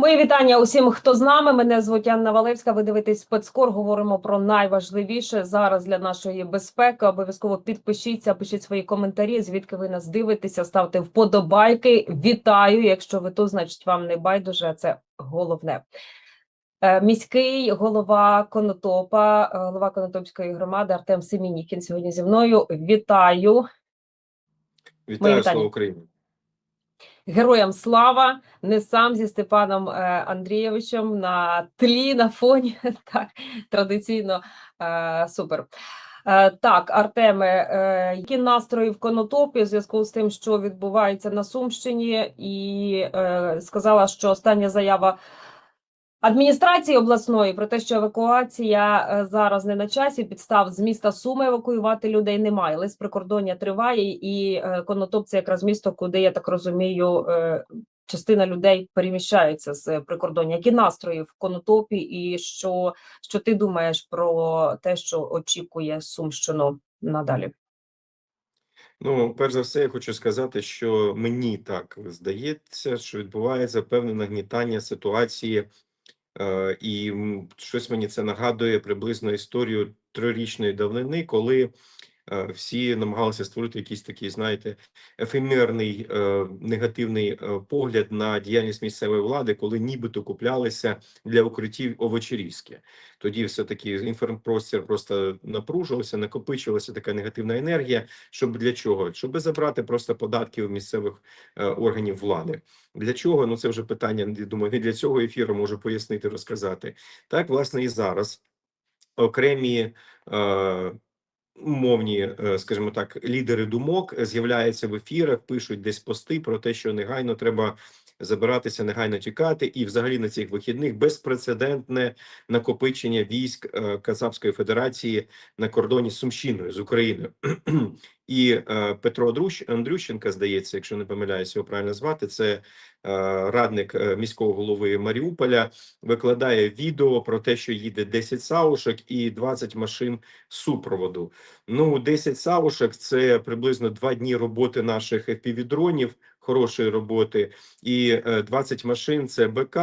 Мої вітання усім, хто з нами. Мене звуть Анна Валевська. Ви дивитесь спецкор. Говоримо про найважливіше зараз для нашої безпеки. Обов'язково підпишіться, пишіть свої коментарі. Звідки ви нас дивитеся? Ставте вподобайки. Вітаю! Якщо ви тут, значить вам не байдуже. а Це головне. Е, Міський голова Конотопа, е, голова Конотопської громади Артем Семінікін сьогодні зі мною. Вітаю! Вітаю вітання. слава Україні. Героям слава не сам зі Степаном е, Андрійовичем на тлі, на фоні. Так, традиційно е, супер. Е, так, Артеме, які настрої в Конотопі в зв'язку з тим, що відбувається на Сумщині, і сказала, що остання заява адміністрації обласної про те, що евакуація е, зараз не на часі, підстав з міста Суми евакуювати людей немає. Лист прикордоння триває, і е, Конотоп це якраз місто, куди я так розумію, е, частина людей переміщається з прикордоння. Які настрої в Конотопі, і що, що ти думаєш про те, що очікує Сумщину надалі? Ну, перш за все, я хочу сказати, що мені так здається, що відбувається певне нагнітання ситуації, і щось мені це нагадує приблизно історію трирічної давнини, коли е, всі намагалися створити якийсь такий, знаєте, ефемерний е, негативний е, погляд на діяльність місцевої влади, коли нібито куплялися для укриттів овочерізки. Тоді все таки інформпростір просто напружувався, накопичувалася така негативна енергія. Щоб для чого? Щоб забрати просто податки у місцевих е, органів влади. Для чого? Ну це вже питання. Думаю, не для цього ефіру можу пояснити, розказати. Так, власне, і зараз окремі. Е, Умовні, е, скажімо так, лідери думок з'являються в ефірах, пишуть десь пости про те, що негайно треба забиратися, негайно тікати, і взагалі на цих вихідних безпрецедентне накопичення військ е, Казахської Федерації на кордоні з Сумщиною з Україною. І е, Петро Андрющенка, здається, якщо не помиляюся, його правильно звати, це е, радник міського голови Маріуполя, викладає відео про те, що їде 10 саушок і 20 машин супроводу. Ну, 10 саушок це приблизно два дні роботи наших FPV-дронів, хорошої роботи, і е, 20 машин це БК,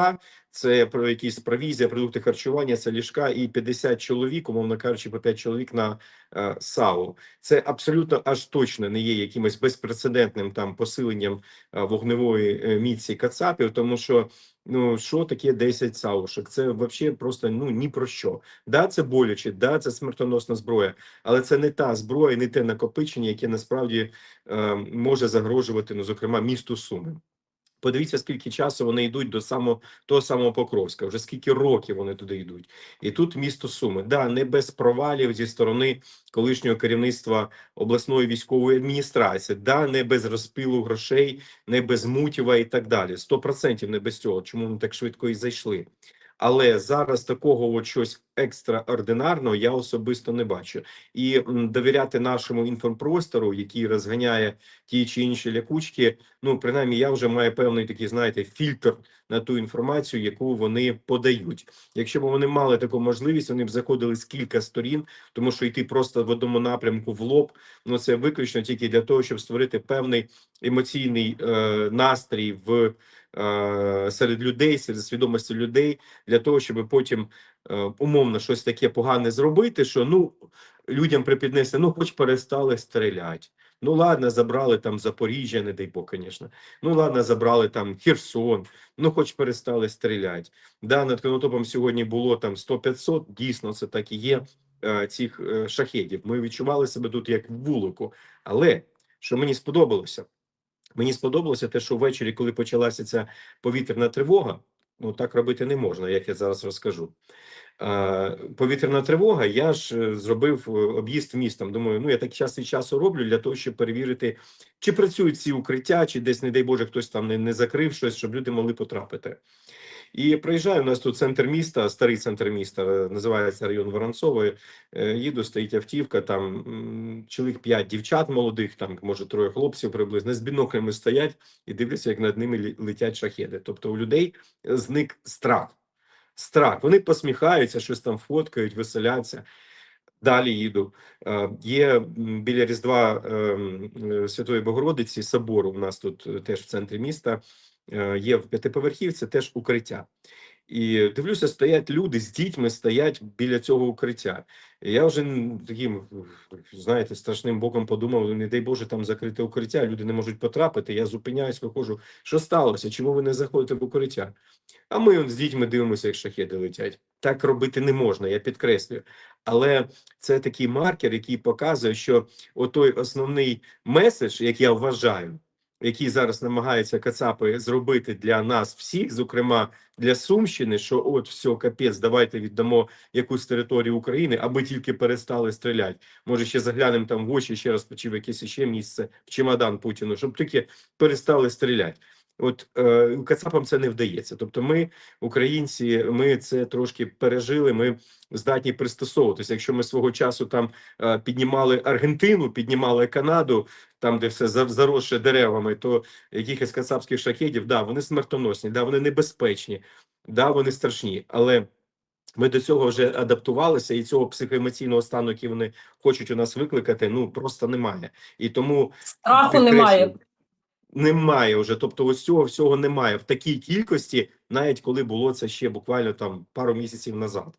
це про якісь провізія, продукти харчування, це ліжка, і 50 чоловік, умовно кажучи, по 5 чоловік на е, САУ. Це абсолютно аж точно не є якимось безпрецедентним там посиленням е, вогневої е, міці Кацапів, тому що. Ну, що таке 10 саушок? Це взагалі просто ну ні про що. Да, це боляче, да, це смертоносна зброя, але це не та зброя, не те накопичення, яке насправді е, може загрожувати, ну зокрема, місту Суми. Подивіться, скільки часу вони йдуть до самого того самого Покровська, вже скільки років вони туди йдуть, і тут місто Суми. Да, не без провалів зі сторони колишнього керівництва обласної військової адміністрації, да, не без розпилу грошей, не без мутіва і так далі. Сто процентів не без цього. Чому вони так швидко і зайшли? Але зараз такого от щось екстраординарного я особисто не бачу. І довіряти нашому інформпростору, який розганяє ті чи інші лякучки. Ну, принаймні, я вже маю певний такий, знаєте, фільтр на ту інформацію, яку вони подають. Якщо б вони мали таку можливість, вони б заходили з кілька сторін, тому що йти просто в одному напрямку в лоб, ну це виключно тільки для того, щоб створити певний емоційний е, настрій в. е, Серед людей, серед свідомості людей, для того, щоб потім умовно щось таке погане зробити, що ну людям припіднести, ну хоч перестали стріляти. Ну ладно, забрали там Запоріжжя, не дай Бог, звісно. Ну ладно, забрали там Херсон, ну хоч перестали стріляти. Да, над Конотопом сьогодні було там 100-500, дійсно це так і є, е, цих е, шахедів. Ми відчували себе тут як в вулику. Але що мені сподобалося? Мені сподобалося те, що ввечері, коли почалася ця повітряна тривога, ну так робити не можна, як я зараз розкажу. Повітряна тривога, я ж е, зробив е, об'їзд містом. Думаю, ну я так час від часу роблю для того, щоб перевірити, чи працюють ці укриття, чи десь, не дай Боже, хтось там не, не закрив щось, щоб люди могли потрапити. І приїжджаю, у нас тут центр міста, старий центр міста, називається район Воронцової. Е, Їду, стоїть автівка, там чоловік п'ять дівчат молодих, там може троє хлопців приблизно з біноклями стоять і дивляться, як над ними летять шахеди. Тобто у людей зник страх. Страх. Вони посміхаються, щось там фоткають, веселяться. Далі їду. Е, Є біля Різдва ем, е, Святої Богородиці собору. У нас тут теж в центрі міста. Е, є в п'ятиповерхівці теж укриття. І дивлюся, стоять люди з дітьми, стоять біля цього укриття. І я вже таким, знаєте, страшним боком подумав: не дай Боже, там закрите укриття, люди не можуть потрапити. Я зупиняюсь, виходжу. Що сталося? Чому ви не заходите в укриття? А ми он з дітьми дивимося, як шахеди летять. Так робити не можна, я підкреслюю. Але це такий маркер, який показує, що отой основний меседж, як я вважаю, який зараз намагаються Кацапи зробити для нас всіх, зокрема для Сумщини, що от все, капець, давайте віддамо якусь територію України, аби тільки перестали стріляти. Може, ще заглянемо там в очі, ще раз почив якесь ще місце в чемодан Путіну, щоб тільки перестали стріляти. От е, Кацапам це не вдається. Тобто, ми, українці, ми це трошки пережили. Ми здатні пристосовуватися. Якщо ми свого часу там е, піднімали Аргентину, піднімали Канаду, там де все заросше деревами, то якихось кацапських шахедів, да, вони смертоносні, да, вони небезпечні, да, вони страшні, але. Ми до цього вже адаптувалися, і цього психоемоційного стану, який вони хочуть у нас викликати, ну просто немає. І тому Страху немає. Немає вже, тобто ось цього всього немає в такій кількості, навіть коли було це ще буквально там пару місяців назад.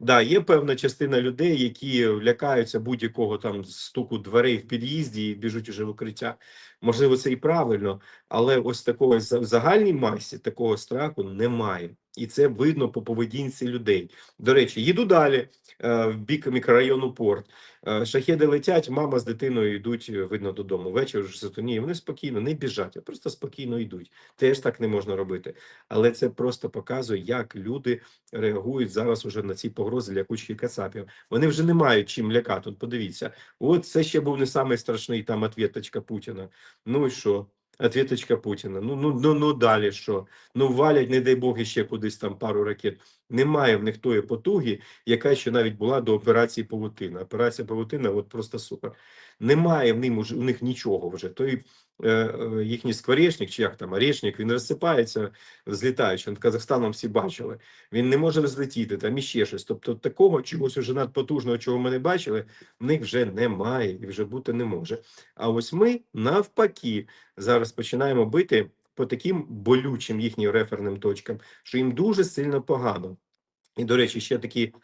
Да, є певна частина людей, які лякаються будь-якого там стуку дверей в під'їзді і біжуть уже в укриття. Можливо, це і правильно, але ось такого в загальній масі такого страху немає, і це видно по поведінці людей. До речі, їду далі е, в бік мікрорайону Порт. Е, Шахеди летять, мама з дитиною йдуть, е, видно, додому. Вечір вже сатоніє. Вони спокійно не біжать, а просто спокійно йдуть. Теж так не можна робити. Але це просто показує, як люди реагують зараз уже на ці погрози лякучки кацапів. Вони вже не мають чим лякати. От подивіться, от це ще був не самий страшний там ответочка Путіна. Ну і що? Ответочка Путіна. Ну, ну, ну, ну далі що? Ну валять, не дай Бог, ще кудись там пару ракет. Немає в них тої потуги, яка ще навіть була до операції Павутина. Операція Павутина, от просто супер. Немає в ним у них нічого вже. Той е, е, їхній скворечник, чи як там орешник, він розсипається, злітаючи. Над Казахстаном всі бачили. Він не може розлетіти там іще щось. Тобто такого чогось уже надпотужного, чого ми не бачили, в них вже немає і вже бути не може. А ось ми навпаки зараз починаємо бити по таким болючим їхнім реферним точкам, що їм дуже сильно погано. І, до речі, ще такі,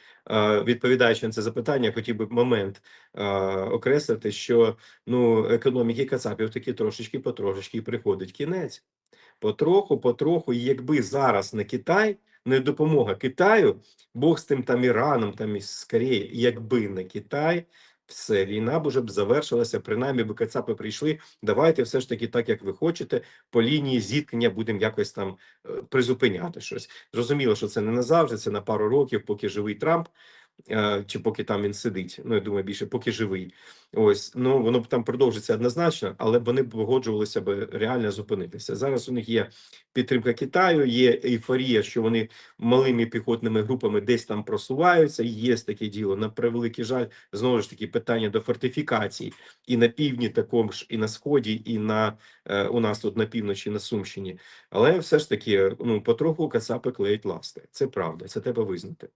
відповідаючи на це запитання, хотів би момент окреслити, що ну, економіки Кацапів таки трошечки потрошечки приходить кінець. Потроху, потроху, і якби зараз не Китай, не допомога Китаю, Бог з тим там Іраном, там і з якби не Китай, все, війна б уже б завершилася, принаймні би Кацапи прийшли, давайте все ж таки так, як ви хочете, по лінії зіткнення будемо якось там е, призупиняти щось. Зрозуміло, що це не назавжди, це на пару років, поки живий Трамп, чи поки там він сидить. Ну, я думаю, більше поки живий. Ось, ну воно б там продовжиться однозначно, але вони б погоджувалися б реально зупинитися. Зараз у них є підтримка Китаю, є ейфорія, що вони малими піхотними групами десь там просуваються. Є таке діло. На превеликий жаль, знову ж таки питання до фортифікацій і на півдні, також і на сході, і на е, у нас тут на півночі, на Сумщині. Але все ж таки, ну потроху кацапи клеють ласти. Це правда, це треба визнати.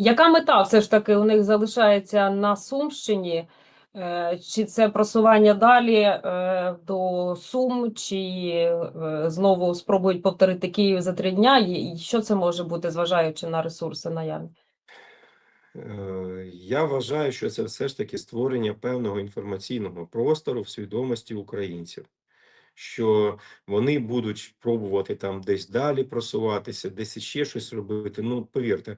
Яка мета все ж таки у них залишається на Сумщині? Е, Чи це просування далі е, до Сум, чи е, знову спробують повторити Київ за три дня? І що це може бути, зважаючи на ресурси наявні? Я вважаю, що це все ж таки створення певного інформаційного простору в свідомості українців, що вони будуть пробувати там десь далі просуватися, десь ще щось робити. Ну, повірте,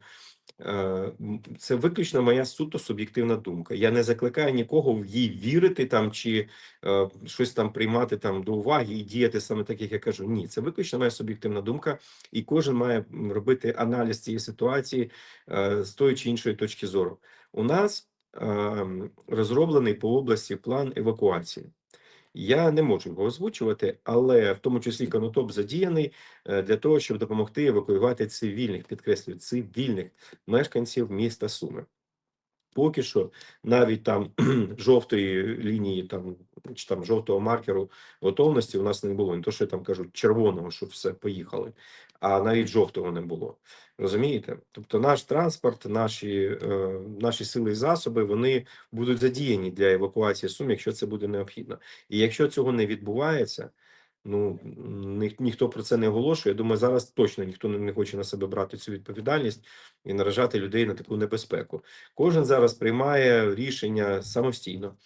це виключно моя суто суб'єктивна думка. Я не закликаю нікого в їй вірити там чи е, щось там приймати там до уваги і діяти саме так, як я кажу. Ні, це виключно моя суб'єктивна думка, і кожен має робити аналіз цієї ситуації е, з тої чи іншої точки зору. У нас ем, розроблений по області план евакуації. Я не можу його озвучувати, але в тому числі канотоп задіяний е, для того, щоб допомогти евакуювати цивільних, підкреслюю, цивільних мешканців міста Суми. Поки що навіть там жовтої лінії, там чи там жовтого маркеру готовності у нас не було. Не то, що я там кажу, червоного, що все поїхали, а навіть жовтого не було. Розумієте? Тобто, наш транспорт, наші, е, наші сили і засоби вони будуть задіяні для евакуації Сум, якщо це буде необхідно. І якщо цього не відбувається, Ну ні, ніхто про це не оголошує. Я думаю, зараз точно ніхто не, хоче на себе брати цю відповідальність і наражати людей на таку небезпеку. Кожен зараз приймає рішення самостійно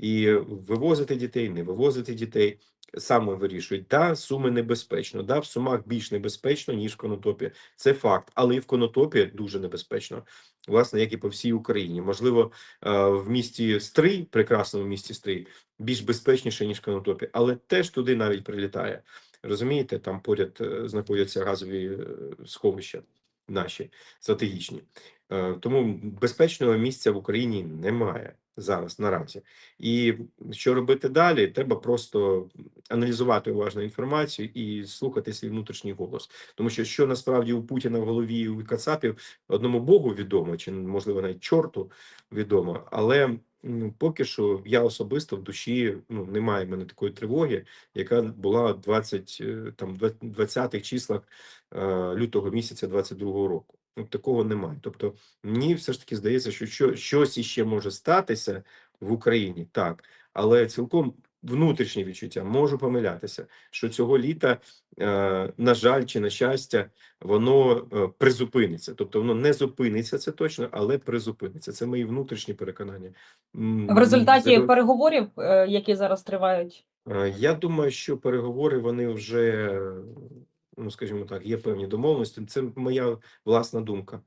і вивозити дітей, не вивозити дітей. Саме вирішують, да, суми небезпечно, да, в сумах більш небезпечно, ніж в конотопі. Це факт, але і в конотопі дуже небезпечно, власне, як і по всій Україні. Можливо, е, в місті Стрий, прекрасному місті Стрий, більш безпечніше, ніж в конотопі, але теж туди навіть прилітає. Розумієте, там поряд е, знаходяться газові е, сховища наші стратегічні. Тому безпечного місця в Україні немає зараз наразі. І що робити далі? Треба просто аналізувати уважно інформацію і слухати свій внутрішній голос. Тому що що насправді у Путіна в голові у Кацапів одному Богу відомо, чи можливо навіть чорту відомо, але поки що я особисто в душі ну немає в мене такої тривоги, яка була 20, е, там 20-х числах е, лютого місяця 22-го року. Ну, такого немає. Тобто, мені все ж таки здається, що, що щось іще може статися в Україні, так, але цілком внутрішнє відчуття можу помилятися, що цього літа, е, на жаль, чи на щастя, воно е, призупиниться. Тобто, воно не зупиниться, це точно, але призупиниться. Це мої внутрішні переконання. В результаті за- переговорів, е, які зараз тривають, Я думаю, що переговори вони вже, ну скажімо так, є певні домовленості. Це моя власна думка.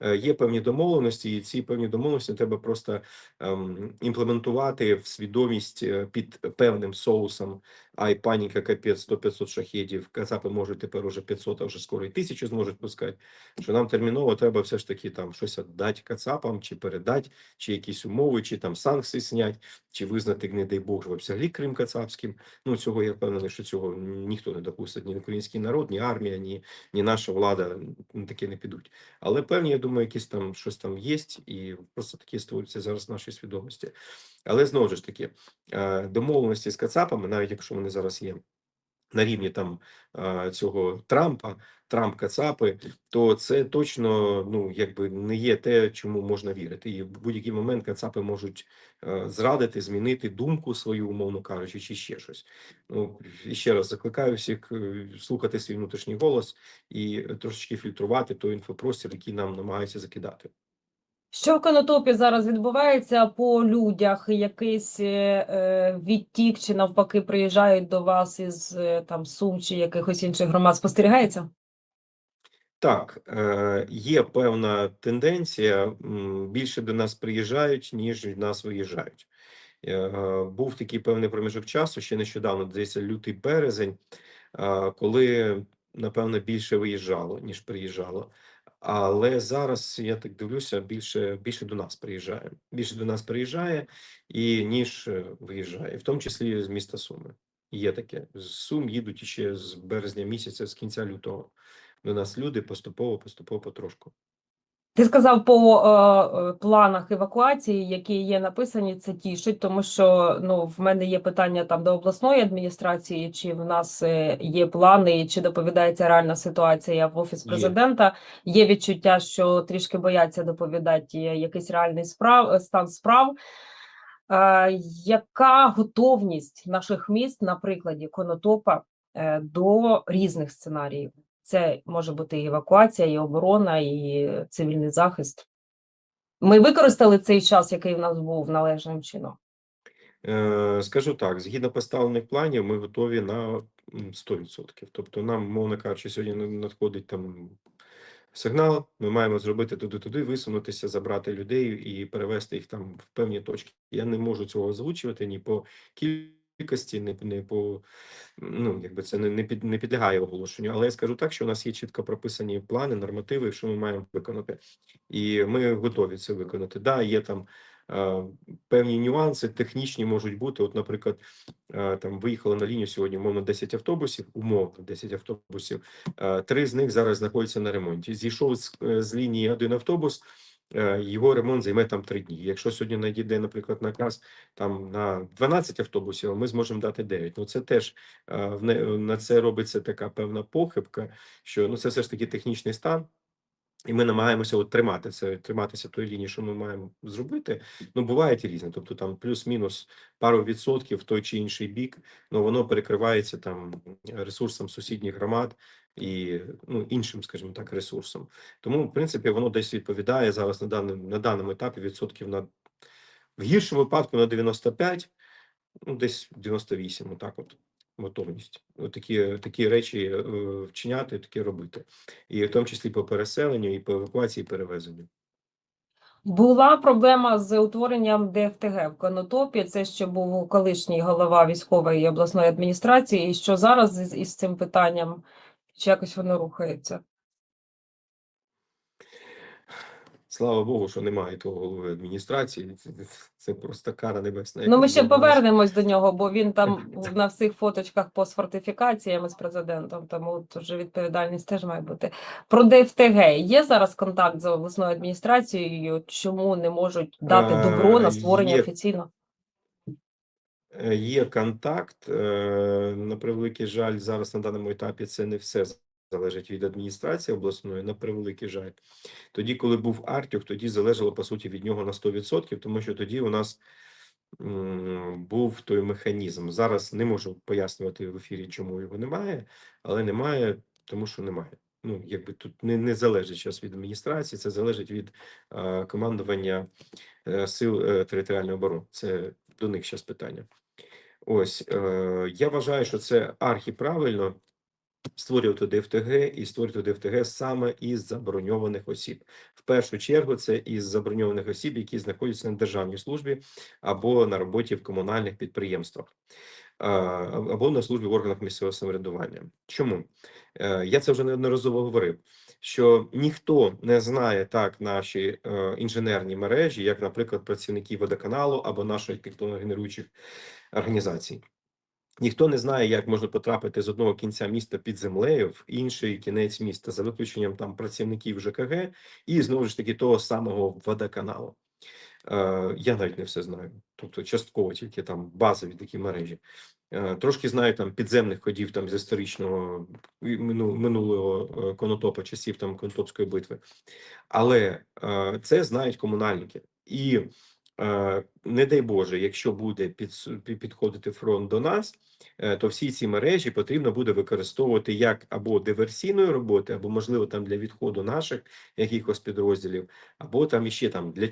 Е, Є певні домовленості, і ці певні домовленості треба просто ем, імплементувати в свідомість е, під певним соусом. Ай, паніка, капець, 100-500 шахедів. Кацапи можуть тепер уже 500, а вже скоро і тисячу зможуть пускати. Що нам терміново треба все ж таки там щось віддати кацапам, чи передати, чи якісь умови, чи там санкції зняти чи визнати, не дай Бог, взагалі Крим Кацапським. Ну цього я впевнений, що цього ніхто не допустить, ні український народ, ні армія, ні, ні наша влада таке не підуть. Але певні, я думаю, якісь там щось там є, і просто такі створюються зараз в нашій свідомості. Але знову ж таки, е, домовленості з Кацапами, навіть якщо вони зараз є. На рівні там е, цього Трампа, Трамп Кацапи, то це точно ну якби не є те, чому можна вірити. І в будь-який момент Кацапи можуть е, зрадити, змінити думку свою, умовно кажучи, чи ще щось. Ну і ще раз закликаю всіх е, слухати свій внутрішній голос і трошечки фільтрувати той інфопростір, який нам намагаються закидати. Що в Конотопі зараз відбувається по людях? Якийсь е, е, відтік чи навпаки приїжджають до вас із там Сум чи якихось інших громад? Спостерігається? Так, е, є певна тенденція. Більше до нас приїжджають, ніж від нас виїжджають. Е, Був такий певний проміжок часу, ще нещодавно, здається, лютий березень, е, коли, напевно, більше виїжджало, ніж приїжджало. Але зараз я так дивлюся, більше, більше до нас приїжджає. Більше до нас приїжджає, і ніж е, виїжджає, в тому числі з міста Суми. Є таке. З Сум їдуть ще з березня місяця, з кінця лютого до нас люди поступово, поступово потрошку. Ти сказав по е, е, планах евакуації, які є написані, це тішить, тому що ну в мене є питання там до обласної адміністрації, чи в нас е, є плани, чи доповідається реальна ситуація в офіс Є. президента. Є відчуття, що трішки бояться доповідати якийсь реальний справ стан справ. Е, яка готовність наших міст на прикладі Конотопа е, до різних сценаріїв? Це може бути і евакуація, і оборона, і цивільний захист. Ми використали цей час, який в нас був належним чином. Е, Скажу так, згідно поставлених планів, ми готові на м, 100%. Тобто, нам, мовно кажучи, сьогодні на- надходить там сигнал. Ми маємо зробити туди-туди, висунутися, забрати людей і перевести їх там в певні точки. Я не можу цього озвучувати ні по кількості, ні, ні по ну, якби це не, не, під, не підлягає оголошенню. Але я скажу так, що у нас є чітко прописані плани, нормативи, що ми маємо виконати, і ми готові це виконати. Да, є там. Певні нюанси технічні можуть бути. От, наприклад, там виїхало на лінію сьогодні умовно 10 автобусів, умовно 10 автобусів. Три з них зараз знаходяться на ремонті. Зійшов з, е, з лінії один автобус. Е, Його ремонт займе там три дні. Якщо сьогодні надійде, наприклад, наказ там на 12 автобусів, ми зможемо дати 9. Ну це теж е, на це робиться така певна похибка, що ну це все ж таки технічний стан. І ми намагаємося от тримати це, триматися тої лінії, що ми маємо зробити. Ну, бувають різні. Тобто там плюс-мінус пару відсотків в той чи інший бік, ну воно перекривається там ресурсом сусідніх громад і ну, іншим, скажімо так, ресурсом. Тому, в принципі, воно десь відповідає зараз на даному, на даному етапі відсотків на в гіршому випадку на 95, ну десь 98, отак от готовність. Такі, такі речі е, вчиняти, такі робити. І в тому числі по переселенню, і по евакуації, і перевезенню. Була проблема з утворенням ДФТГ в Конотопі. Це ще був колишній голова військової обласної адміністрації. І що зараз із цим питанням? Чи якось воно рухається? Слава Богу, що немає того голови адміністрації. Це, це просто кара небесна. Ну, ми ще повернемось до нього, бо він там на всіх фоточках по фортифікаціями з президентом, тому тут вже відповідальність теж має бути. Про ДФТГ є зараз контакт з обласною адміністрацією? Чому не можуть дати добро на створення є. офіційно? Е, Є контакт. е, На превеликий жаль, зараз на даному етапі це не все залежить від адміністрації обласної, на превеликий жаль. Тоді, коли був Артюх, тоді залежало по суті від нього на 100%, тому що тоді у нас був той механізм. Зараз не можу пояснювати в ефірі, чому його немає, але немає, тому що немає. Ну, якби тут не, не залежить зараз від адміністрації, це залежить від е, командування е, сил е, територіальної оборони. Це до них зараз питання. Ось е, я вважаю, що це архіправильно створювати ДФТГ і створювати ДФТГ саме із заброньованих осіб. В першу чергу це із заброньованих осіб, які знаходяться на державній службі або на роботі в комунальних підприємствах. Або на службі в органах місцевого самоврядування. Чому Е, я це вже неодноразово говорив? Що ніхто не знає так наші е, інженерні мережі, як, наприклад, працівники водоканалу або наших генеруючих організацій. Ніхто не знає, як можна потрапити з одного кінця міста під землею в інший кінець міста, за виключенням там працівників ЖКГ і знову ж таки того самого водоканалу. Е, я навіть не все знаю, тобто частково тільки там базові такі мережі. Е, Трошки знаю там підземних ходів там з історичного минулого е, конотопа, часів там Конотопської битви. Але е, це знають комунальники. І не дай Боже, якщо буде підс- пі- підходити фронт до нас, то всі ці мережі потрібно буде використовувати як або диверсійної роботи, або можливо там для відходу наших якихось підрозділів, або там іще там для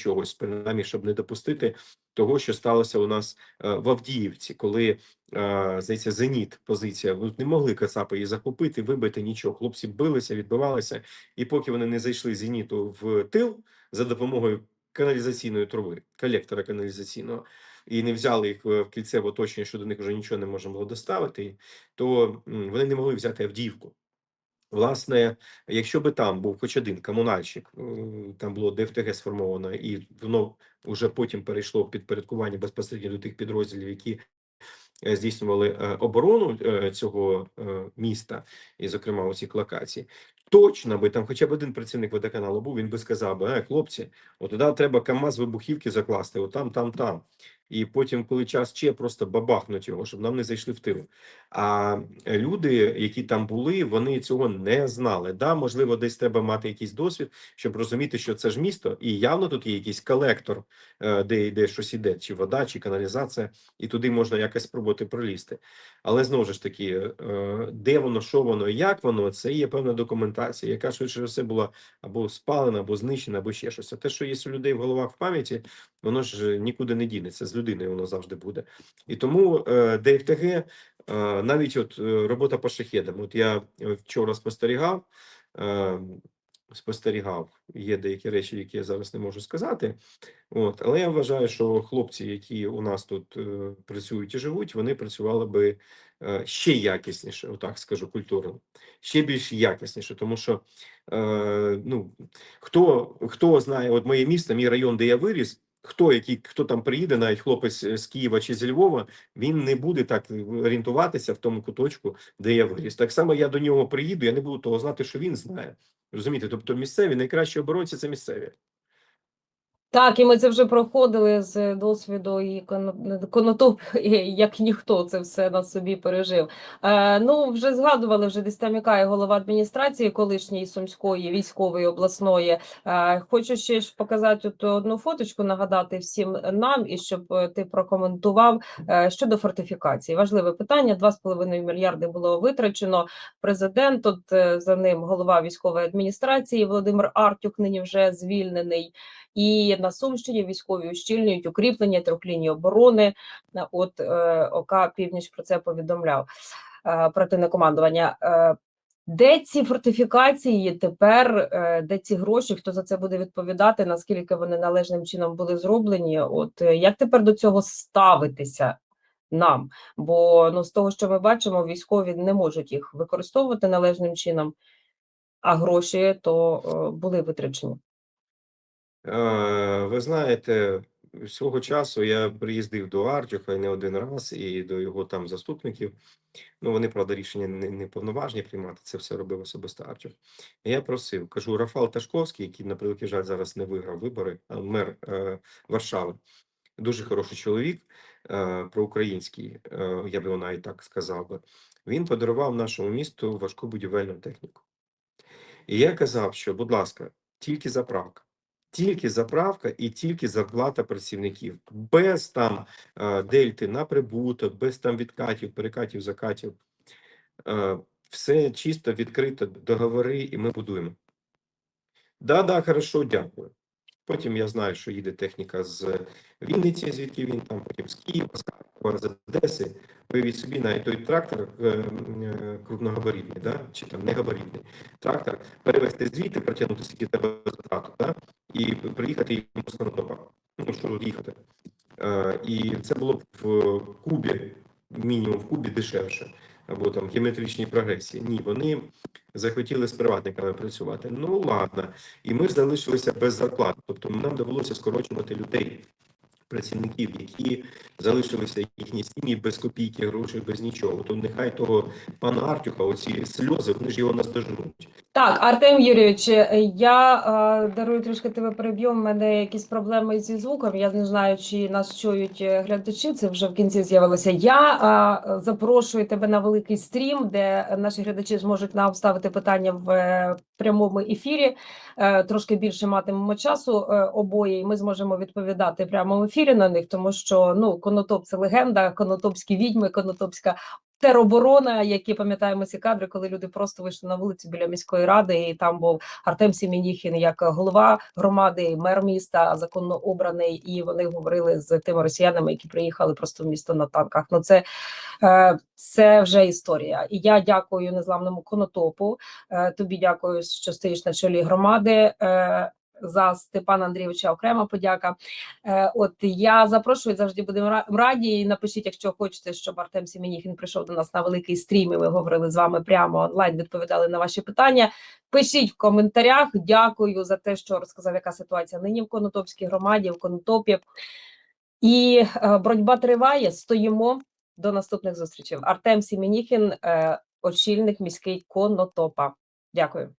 чогось, принаймні, щоб не допустити того, що сталося у нас е, в Авдіївці, коли е, здається, зеніт позиція. Ну, не могли Кацапи її захопити, вибити нічого. Хлопці билися, відбивалися, і поки вони не зайшли зеніту в тил за допомогою каналізаційної труби, колектора каналізаційного, і не взяли їх в в кільце в оточення, що до них вже нічого не можна було доставити, то вони не могли взяти Авдіївку. Власне, якщо би там був хоч один комунальщик, е, там було ДФТГ сформовано, і воно вже потім перейшло підпорядкування безпосередньо до тих підрозділів, які е, здійснювали е, оборону цього міста, і, зокрема, у цих локацій, точно би там хоча б один працівник водоканалу був, він би сказав би, е, хлопці, от туди треба КАМАЗ вибухівки закласти, от там, там. І потім, коли час ще, просто бабахнуть його, щоб нам не зайшли в тил. А е, люди, які там були, вони цього не знали. Да, можливо, десь треба мати якийсь досвід, щоб розуміти, що це ж місто, і явно тут є якийсь колектор, е, де йде щось іде, чи вода, чи каналізація, і туди можна якось спробувати пролізти. Але знову ж таки, е, де воно, що воно, як воно, це є певна документація, яка швидше за все була або спалена, або знищена, або ще щось. А те, що є у людей в головах в пам'яті, воно ж нікуди не дінеться. З людиною воно завжди буде. І тому е, ДФТГ, е, навіть от е, робота по шахедам. От я е, вчора спостерігав. е, Спостерігав, є деякі речі, які я зараз не можу сказати. От, але я вважаю, що хлопці, які у нас тут е, працюють і живуть, вони працювали би е, ще якісніше, отак скажу культурно, ще більш якісніше, тому що е, ну хто хто знає, от моє місто, мій район, де я виріс. Хто який хто там приїде, навіть хлопець з Києва чи зі Львова, він не буде так орієнтуватися в тому куточку, де я виріс. Так само я до нього приїду, я не буду того знати, що він знає. Розумієте, тобто місцеві найкращі оборонці це місцеві. Так, і ми це вже проходили з досвіду і конотоп, як ніхто це все на собі пережив. Е, ну, вже згадували, вже десь там є голова адміністрації колишньої Сумської військової обласної. Е, хочу ще ж показати одну фоточку, нагадати всім нам, і щоб е, ти прокоментував е, щодо фортифікації. Важливе питання: 2,5 мільярди було витрачено. Президент, от е, за ним голова військової адміністрації Володимир Артюк, нині вже звільнений. І на Сумщині військові ущільнюють укріплення трьох ліній оборони. Е, От е, ОК Північ про це повідомляв е, оперативне командування. Де ці фортифікації тепер, де ці гроші, хто за це буде відповідати, наскільки вони належним чином були зроблені? От як тепер до цього ставитися нам? Бо ну з того, що ми бачимо, військові не можуть їх використовувати належним чином, а гроші то були витрачені. Е, Ви знаєте, свого часу я приїздив до Артюха і не один раз, і до його там заступників. Ну, вони, правда, рішення не, не повноважні приймати, це все робив особисто Артюх. Я просив, кажу, Рафал Ташковський, який, на превеликий жаль, зараз не виграв вибори, а мер е, Варшави, дуже хороший чоловік, е, проукраїнський, е, я б його навіть так сказав би. Він подарував нашому місту важку будівельну техніку. І я казав, що, будь ласка, тільки заправка. Тільки заправка і тільки зарплата працівників, без там е, дельти на прибуток, без там відкатів, перекатів, закатів. Е, все чисто, відкрито, договори, і ми будуємо. Да, да, хорошо, дякую. Потім я знаю, що їде техніка з Вінниці, звідки він там, потім з Києва, Одеси. Уявіть собі, навіть той трактор е, е, крупногабаритний, да? чи там негабаритний трактор, перевезти звідти, протягнути скільки тебе затрату, да? і приїхати йому з Конотопа. Ну, що тут їхати. Е, і це було б в Кубі, мінімум в Кубі дешевше, або там геометричній прогресії. Ні, вони захотіли з приватниками працювати. Ну ладно. І ми залишилися без зарплат. Тобто нам довелося скорочувати людей, працівників, які залишилися їхні сім'ї без копійки, грошей, без нічого. То нехай того пана Артюха, оці сльози, вони ж його наздожнуть. Так, Артем Юрійович, е, я е, дарую трішки тебе переб'ю. У мене якісь проблеми зі звуком. Я не знаю, чи нас чують е, глядачі. Це вже в кінці з'явилося. Я е, запрошую тебе на великий стрім, де наші глядачі зможуть нам ставити питання в е, прямому ефірі. Е, трошки більше матимемо часу е, обоє, і ми зможемо відповідати прямо в ефірі на них, тому що ну Конотоп це легенда, конотопські відьми, конотопська тероборона, які пам'ятаємо ці кадри, коли люди просто вийшли на вулицю біля міської ради, і там був Артем Сімініхін як голова громади, мер міста, законно обраний, і вони говорили з тими росіянами, які приїхали просто в місто на танках. Ну це, е, це вже історія. І я дякую незламному конотопу. Е, тобі дякую, що стоїш на чолі громади. За Степана Андрійовича окрема подяка. Е, От я запрошую завжди будемо раді. Напишіть, якщо хочете, щоб Артем Сімініхін прийшов до нас на великий стрім. і Ми говорили з вами прямо онлайн, відповідали на ваші питання. Пишіть в коментарях. Дякую за те, що розказав, яка ситуація нині в Конотопській громаді, в Конотопі. І е, боротьба триває. Стоїмо до наступних зустрічей. Артем Сімініхін, е, очільник міський Конотопа. Дякую.